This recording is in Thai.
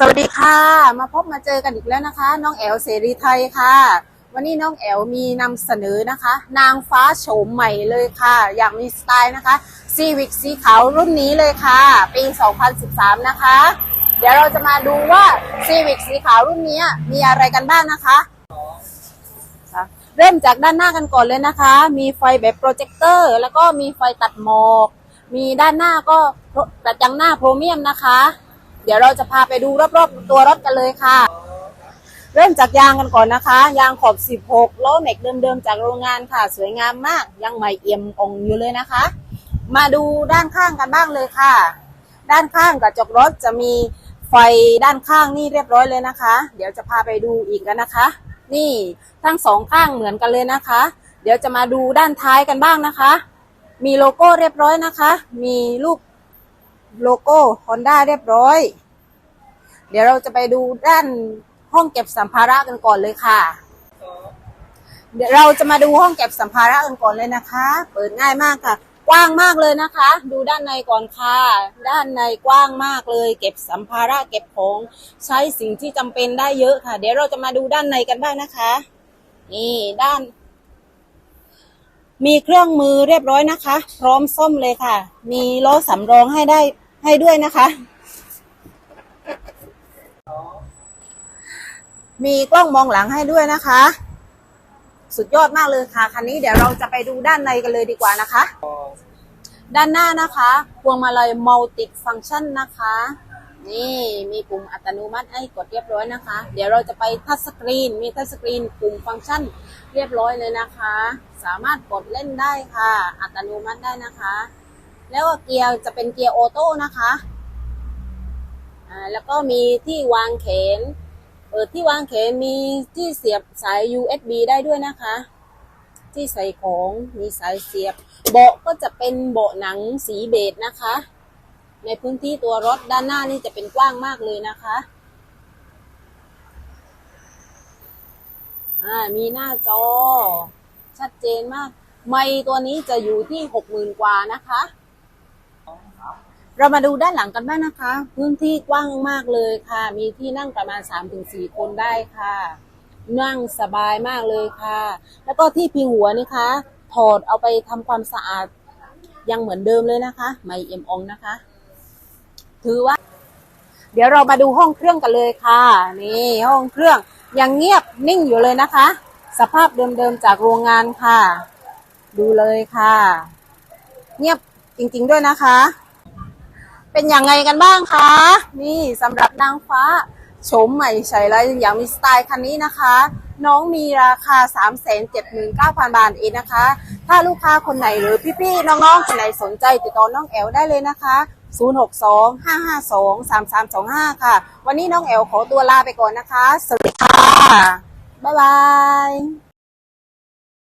สวัสดีค่ะ มาพบมาเจอกันอีกแล้วนะคะ น้องแอลเสรีไทยค่ะ วันนี้น้องแอลมีนำเสนอนะคะ นางฟ้าโฉมใหม่เลยค่ะ อย่างมีสไตล์นะคะซีวิกสีขาวรุ่นนี้เลยค่ะ ปี 2013 นะคะ เดี๋ยวเราจะมาดูว่าซีวิกสีขาวรุ่นนี้มีอะไรกันบ้างนะคะเริ่มจากด้านหน้ากันก่อนเลยนะคะ มีไฟแบบโปรเจคเตอร์ แล้วก็มีไฟตัดหมอก มีด้านหน้าก็กระจังหน้าโพรเมียมนะคะ เดี๋ยวเราจะพาไปดูรอบๆตัวรถกันเลยค่ะ เริ่มจากยางกันก่อนนะคะ ยางขอบ 16ล้อแม็กเดิมๆจากโรงงานค่ะ สวยงามมาก ยังใหม่เอี่ยมอ่องอยู่เลยนะคะ มาดูด้านข้างกันบ้างเลยค่ะ ด้านข้างกระจกรถจะมีไฟด้านข้างนี่เรียบร้อยเลยนะคะ เดี๋ยวจะพาไปดูอีกกันนะคะ นี่ทั้งสองข้างเหมือนกันเลยนะคะ เดี๋ยวจะมาดูด้านท้ายกันบ้างนะคะ มีโลโก้เรียบร้อยนะคะ มีรูป โลโก้ Honda เรียบร้อย เดี๋ยวเราจะไปดูด้านห้องเก็บสัมภาระกันก่อนเลยค่ะ เดี๋ยวเราจะมาดูห้องเก็บสัมภาระกันก่อนเลยนะคะ เปิดง่ายมากค่ะ กว้างมากเลยนะคะ ดูด้านในก่อนค่ะ ด้านในกว้างมากเลย เก็บสัมภาระเก็บของใช้สิ่งที่จำเป็นได้เยอะค่ะ เดี๋ยวเราจะมาดูด้านในกันบ้างนะคะ นี่ด้าน มีเครื่องมือเรียบร้อยนะคะ พร้อมซ่อมเลยค่ะ มีล้อสำรองให้ได้ ให้ด้วยนะคะ มีกล้องมองหลังให้ด้วยนะคะ สุดยอดมากเลยค่ะ คันนี้เดี๋ยวเราจะไปดูด้านในกันเลยดีกว่านะคะ ด้านหน้านะคะพวงมาลัยมัลติฟังชันนะคะ นี่มีปุ่มอัตโนมัติให้กดเรียบร้อยนะคะ เดี๋ยวเราจะไปทัชสกรีน มีทัชสกรีนปุ่มฟังก์ชันเรียบร้อยเลยนะคะ สามารถกดเล่นได้ค่ะ อัตโนมัติได้นะคะ แล้วก็เกียร์จะเป็นเกียร์ออโต้นะคะอ่าแล้วก็มีที่วางแขนเปิดที่วางแขนมีที่เสียบสาย USB ได้ด้วยนะคะ ที่ใส่ของมีสายเสียบ เบาะก็จะเป็นเบาะหนังสีเบจนะคะ ในพื้นที่ตัวรถด้านหน้านี่จะเป็นกว้างมากเลยนะคะอ่ามีหน้าจอ ชัดเจนมาก ไมค์ตัวนี้จะอยู่ที่หกหมื่นกว่านะคะ เรามาดูด้านหลังกันบ้างนะคะ พื้นที่กว้างมากเลยค่ะ มีที่นั่งประมาณ 3-4 คนได้ค่ะ นั่งสบายมากเลยค่ะ แล้วก็ที่พิงหัวนี่คะถอดเอาไปทำความสะอาดยังเหมือนเดิมเลยนะคะไม่เอ็มอองนะคะ ถือว่า เดี๋ยวเรามาดูห้องเครื่องกันเลยค่ะ นี่ห้องเครื่องยังเงียบนิ่งอยู่เลยนะคะ สภาพเดิมๆจากโรงงานค่ะ ดูเลยค่ะ เงียบ จริง ๆ ด้วยนะคะ เป็นยังไงกันบ้างคะ นี่สำหรับนางฟ้าโฉมใหม่ใช้แล้วอย่างมีสไตล์คันนี้นะคะ น้องมีราคา 379,000 บาทเองนะคะ ถ้าลูกค้าคนไหนหรือพี่ๆน้องๆคนไหนสนใจติดต่อน้องแอลได้เลยนะคะ 062-552-3325 ค่ะ วันนี้น้องแอลขอตัวลาไปก่อนนะคะ สวัสดีค่ะ บ๊ายบาย